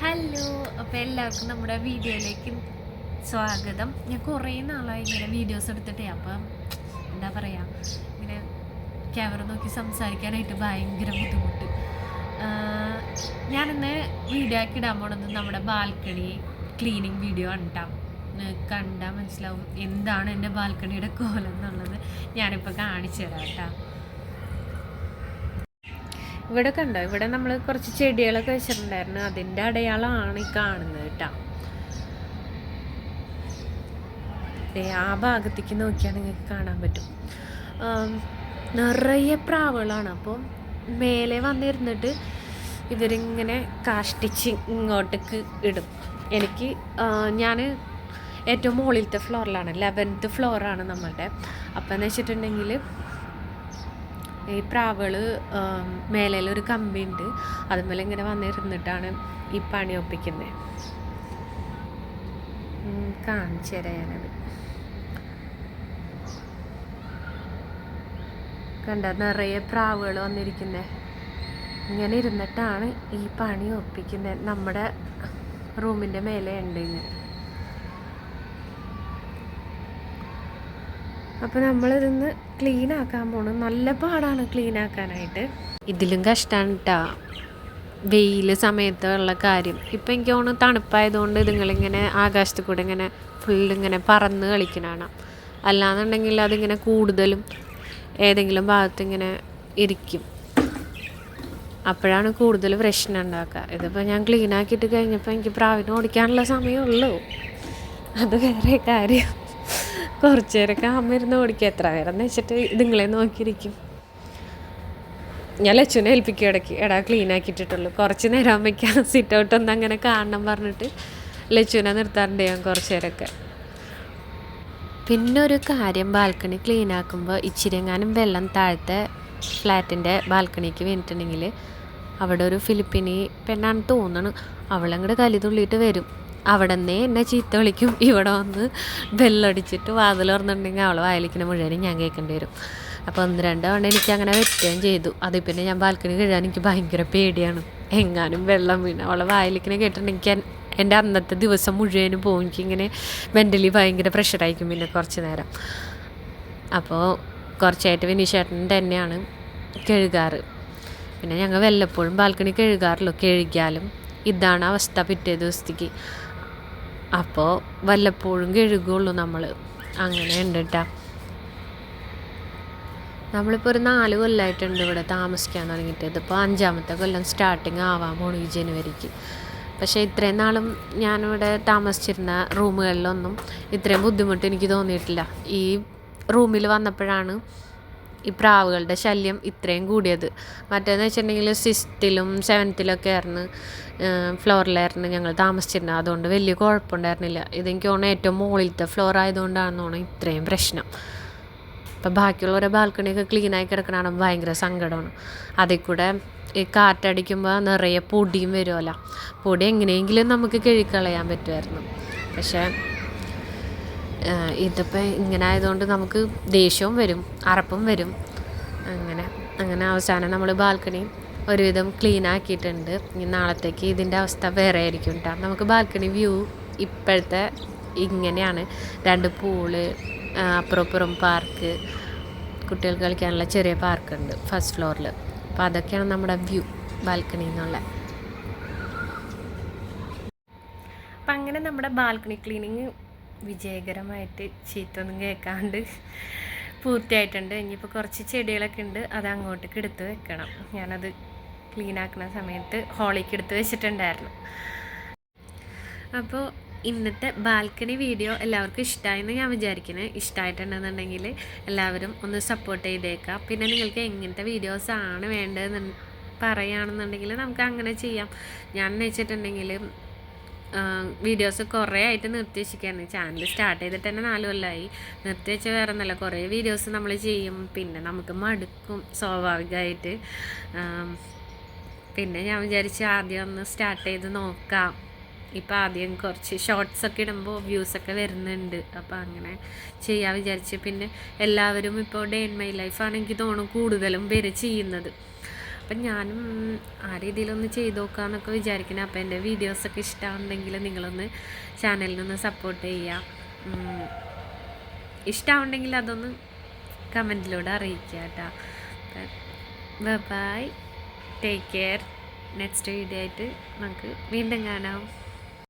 Hello അപ്പോൾ എല്ലാവർക്കും നമ്മുടെ വീഡിയോയിലേക്ക് സ്വാഗതം. ഞാൻ കുറേ നാളായി ഇങ്ങനെ വീഡിയോസ് എടുത്തിട്ടേ അപ്പം എന്താ പറയുക ഇങ്ങനെ ക്യാമറ നോക്കി സംസാരിക്കാനായിട്ട് ഭയങ്കര ബുദ്ധിമുട്ട്. ഞാനിന്ന് വീഡിയോ ആക്കി ഇടാൻ പോണത് നമ്മുടെ ബാൽക്കണി ക്ലീനിങ് വീഡിയോ കേട്ടോ കണ്ടാൽ മനസ്സിലാവും എന്താണ് എന്റെ ബാൽക്കണിയുടെ കോലം എന്നുള്ളത് ഞാനിപ്പോൾ കാണിച്ചു തരാം കേട്ടോ ഇവിടെ കണ്ടോ? ഇവിടെ നമ്മൾ കുറച്ച് ചെടികളൊക്കെ വെച്ചിട്ടുണ്ടായിരുന്നു. അതിന്റെ അടയാളമാണ് ഈ കാണുന്നത് കേട്ടോ. ആ ഭാഗത്തേക്ക് നോക്കിയാൽ നിങ്ങൾക്ക് കാണാൻ പറ്റും. നിറയെ പ്രാവുകളാണ്. അപ്പം മേലെ വന്നിരുന്നിട്ട് ഇവരിങ്ങനെ കാഷ്ടിച്ച് ഇങ്ങോട്ടേക്ക് ഇടും. എനിക്ക് ഞാൻ ഏറ്റവും മുകളിലത്തെ ഫ്ലോറിലാണ് ലെവൻത്ത് ഫ്ലോറാണ് നമ്മളുടെ. അപ്പം എന്ന് വെച്ചിട്ടുണ്ടെങ്കിൽ ഈ പ്രാവുകൾ മേലയിൽ ഒരു കമ്പി ഉണ്ട് അതുപോലെ ഇങ്ങനെ വന്നിരുന്നിട്ടാണ് ഈ പണി ഒപ്പിക്കുന്നത് കാണിച്ചു ഞാനത്. കണ്ട നിറയെ പ്രാവുകൾ വന്നിരിക്കുന്നത് ഇങ്ങനെ ഇരുന്നിട്ടാണ് ഈ പണി ഒപ്പിക്കുന്നത് നമ്മുടെ റൂമിന്റെ മേലെ ഉണ്ട് ഇങ്ങനെ. അപ്പോൾ നമ്മളിതൊന്ന് ക്ലീൻ ആക്കാൻ പോണു. നല്ല പാടാണ് ക്ലീൻ ആക്കാനായിട്ട്. ഇതിലും കഷ്ടമാണ് കേട്ടോ വെയിൽ സമയത്തുള്ള കാര്യം. ഇപ്പം എനിക്ക് തോന്നുന്നു തണുപ്പായതുകൊണ്ട് ഇതുങ്ങളിങ്ങനെ ആകാശത്ത് കൂടെ ഇങ്ങനെ ഫുള്ള് ഇങ്ങനെ പറന്ന് കളിക്കണതാണ് അല്ലാന്നുണ്ടെങ്കിൽ അതിങ്ങനെ കൂടുതലും ഏതെങ്കിലും ഭാഗത്ത് ഇങ്ങനെ ഇരിക്കും. അപ്പോഴാണ് കൂടുതൽ പ്രശ്നം ഉണ്ടാക്കുക. ഇതിപ്പോൾ ഞാൻ ക്ലീൻ ആക്കിയിട്ട് കഴിഞ്ഞപ്പോൾ എനിക്ക് പ്രാവിനെ ഓടിക്കാനുള്ള സമയമുള്ളൂ അത് വേറെ കാര്യം. കുറച്ച് നേരമൊക്കെ അമ്മ ഇരുന്ന് ഓടിക്കുക എത്ര നേരം വെച്ചിട്ട് ഇതുങ്ങളെ നോക്കിയിരിക്കും. ഞാൻ ലച്ചുവിനെ ഏൽപ്പിക്കും ഇടയ്ക്ക്. എടാ ക്ലീൻ ആക്കിയിട്ടിട്ടുള്ളൂ. കുറച്ച് നേരം അമ്മയ്ക്ക് സിറ്റ് ഔട്ട് ഒന്ന് അങ്ങനെ കാണണം പറഞ്ഞിട്ട് ലച്ചുവിനെ നിർത്താറുണ്ട് ഞാൻ കുറച്ച് നേരമൊക്കെ പിന്നെ ഒരു കാര്യം ബാൽക്കണി ക്ലീൻ ആക്കുമ്പോൾ ഇച്ചിരി എങ്ങാനും വെള്ളം താഴത്തെ ഫ്ലാറ്റിന്റെ ബാൽക്കണിക്ക് വീണിട്ടുണ്ടെങ്കിൽ അവിടെ ഒരു ഫിലിപ്പിനി പെണ്ണാണ് തോന്നണം. അവളങ്ങോട്ട് കലി തുള്ളിയിട്ട് വരും. അവിടെ നിന്നേ എന്നെ ചീത്ത വിളിക്കും. ഇവിടെ വന്ന് ബെല്ലടിച്ചിട്ട് വാതിൽ തുറന്നിട്ടുണ്ടെങ്കിൽ അവളെ വായിലിക്കുന്ന മുഴുവനും ഞാൻ കേൾക്കേണ്ടി വരും. അപ്പോൾ ഒന്ന് രണ്ട് തവണ എനിക്ക് അങ്ങനെ വെറ്റുകയും ചെയ്തു. അതിൽ പിന്നെ ഞാൻ ബാൽക്കണി കഴിയാൻ എനിക്ക് ഭയങ്കര പേടിയാണ്. എങ്ങാനും വെള്ളം വീണ് അവളെ വായിലിക്കുന്ന കേട്ടിട്ടുണ്ടെങ്കിൽ എന്റെ അന്നത്തെ ദിവസം മുഴുവനും പോകും എനിക്കിങ്ങനെ മെന്റലി ഭയങ്കര പ്രഷറായിരിക്കും പിന്നെ കുറച്ച് നേരം. അപ്പോൾ കുറച്ചായിട്ട് വിനീഷേട്ടൻ തന്നെയാണ് കഴുകാറ്. പിന്നെ ഞങ്ങൾ വല്ലപ്പോഴും ബാൽക്കണി കഴുകാറുള്ളൂ. കഴുകിയാലും ഇതാണ് അവസ്ഥ പിറ്റേ ദിവസത്തേക്ക്. അപ്പോൾ വല്ലപ്പോഴും കഴുകുള്ളൂ നമ്മൾ അങ്ങനെ ഉണ്ട് കേട്ടോ നമ്മളിപ്പോൾ ഒരു നാല് കൊല്ലമായിട്ടുണ്ട് ഇവിടെ താമസിക്കാൻ തുടങ്ങിയിട്ട്. ഇതിപ്പോൾ അഞ്ചാമത്തെ കൊല്ലം സ്റ്റാർട്ടിങ് ആവാൻ പോണു ഈ ജനുവരിക്ക്. പക്ഷേ ഇത്രയും നാളും ഞാനിവിടെ താമസിച്ചിരുന്ന റൂമുകളിലൊന്നും ഇത്രയും ബുദ്ധിമുട്ട് എനിക്ക് തോന്നിയിട്ടില്ല. ഈ റൂമിൽ വന്നപ്പോഴാണ് ഈ പ്രാവുകളുടെ ശല്യം ഇത്രയും കൂടിയത്. മറ്റേന്ന് വെച്ചിട്ടുണ്ടെങ്കിൽ സിക്സ്ത്തിലും സെവൻത്തിലൊക്കെ ആയിരുന്നു ഫ്ലോറിലായിരുന്നു ഞങ്ങൾ താമസിച്ചിരുന്നത്. അതുകൊണ്ട് വലിയ കുഴപ്പമുണ്ടായിരുന്നില്ല. ഇതെനിക്ക് തോന്നുന്നു ഏറ്റവും മുകളിലത്തെ ഫ്ലോർ ആയതുകൊണ്ടാണെന്ന് തോന്നുന്നു ഇത്രയും പ്രശ്നം. അപ്പം ബാക്കിയുള്ളവരെ ബാൽക്കണിയൊക്കെ ക്ലീനായി കിടക്കണതാണ് ഭയങ്കര സങ്കടമാണ്. അതിൽ കൂടെ ഈ കാറ്റടിക്കുമ്പോൾ നിറയെ പൊടിയും വരുമല്ലോ പൊടി എങ്ങനെയെങ്കിലും നമുക്ക് കഴുകിക്കളയാൻ പറ്റുമായിരുന്നു. പക്ഷേ ഇതിപ്പോൾ ഇങ്ങനെ ആയതുകൊണ്ട് നമുക്ക് ദേഷ്യവും വരും അറപ്പും വരും. അങ്ങനെ അങ്ങനെ അവസാനം നമ്മൾ ബാൽക്കണി ഒരുവിധം ക്ലീൻ ആക്കിയിട്ടുണ്ട്. ഇനി നാളത്തേക്ക് ഇതിന്റെ അവസ്ഥ വേറെ ആയിരിക്കും കേട്ടോ നമുക്ക് ബാൽക്കണി വ്യൂ ഇപ്പോഴത്തെ ഇങ്ങനെയാണ്. രണ്ട് പൂൾ അപ്പുറപ്പുറം പാർക്ക് കുട്ടികൾക്ക് കളിക്കാനുള്ള ചെറിയ പാർക്കുണ്ട് ഫസ്റ്റ് ഫ്ലോറിൽ അപ്പോൾ അതൊക്കെയാണ് നമ്മുടെ വ്യൂ ബാൽക്കണി എന്നുള്ള. അപ്പം അങ്ങനെ നമ്മുടെ ബാൽക്കണി ക്ലീനിങ് വിജയകരമായിട്ട് ചീത്തൊന്നും കേൾക്കാണ്ട് പൂർത്തിയായിട്ടുണ്ട്. ഇനിയിപ്പോൾ കുറച്ച് ചെടികളൊക്കെ ഉണ്ട്. അത് അങ്ങോട്ടേക്ക് എടുത്ത് വെക്കണം. ഞാനത് ക്ലീൻ ആക്കുന്ന സമയത്ത് ഹോളിക്ക് എടുത്ത് വെച്ചിട്ടുണ്ടായിരുന്നു. അപ്പോൾ ഇന്നത്തെ ബാൽക്കണി വീഡിയോ എല്ലാവർക്കും ഇഷ്ടമായെന്ന് ഞാൻ വിചാരിക്കുന്നത് ഇഷ്ടമായിട്ടുണ്ടെന്നുണ്ടെങ്കിൽ എല്ലാവരും ഒന്ന് സപ്പോർട്ട് ചെയ്തേക്കാം. പിന്നെ നിങ്ങൾക്ക് എങ്ങനത്തെ വീഡിയോസാണ് വേണ്ടതെന്ന് പറയുകയാണെന്നുണ്ടെങ്കിൽ നമുക്ക് അങ്ങനെ ചെയ്യാം. ഞാൻ വെച്ചിട്ടുണ്ടെങ്കിൽ വീഡിയോസ് കുറേ ആയിട്ട് നിർത്തി വെച്ചിരിക്കുകയാണ്. ചാനൽ സ്റ്റാർട്ട് ചെയ്തിട്ട് തന്നെ നാല് കൊല്ലമായി നിർത്തി വെച്ച വേറെ നല്ല കുറേ വീഡിയോസ് നമ്മൾ ചെയ്യും. പിന്നെ നമുക്ക് മടുക്കും സ്വാഭാവികമായിട്ട്. പിന്നെ ഞാൻ വിചാരിച്ച് ആദ്യം ഒന്ന് സ്റ്റാർട്ട് ചെയ്ത് നോക്കാം. ഇപ്പം ആദ്യം കുറച്ച് ഷോർട്സ് ഒക്കെ ഇടുമ്പോൾ വ്യൂസൊക്കെ വരുന്നുണ്ട്. അപ്പോൾ അങ്ങനെ ചെയ്യാൻ വിചാരിച്ച്. പിന്നെ എല്ലാവരും ഇപ്പോൾ ഡേ ഇൻ മൈ ലൈഫാണ് എനിക്ക് തോന്നുന്നു കൂടുതലും പേര് ചെയ്യുന്നത്. അപ്പം ഞാനും ആ രീതിയിലൊന്ന് ചെയ്ത് നോക്കാമെന്നൊക്കെ വിചാരിക്കണം അപ്പോൾ എന്റെ വീഡിയോസൊക്കെ ഇഷ്ടമാണെന്നെങ്കിൽ നിങ്ങളൊന്ന് ചാനലിനൊന്ന് സപ്പോർട്ട് ചെയ്യുക. ഇഷ്ടമുണ്ടെങ്കിൽ അതൊന്ന് കമന്റിലൂടെ അറിയിക്കുക കേട്ടോ. Bye take care next video ആയിട്ട് നമുക്ക് വീണ്ടും കാണാം.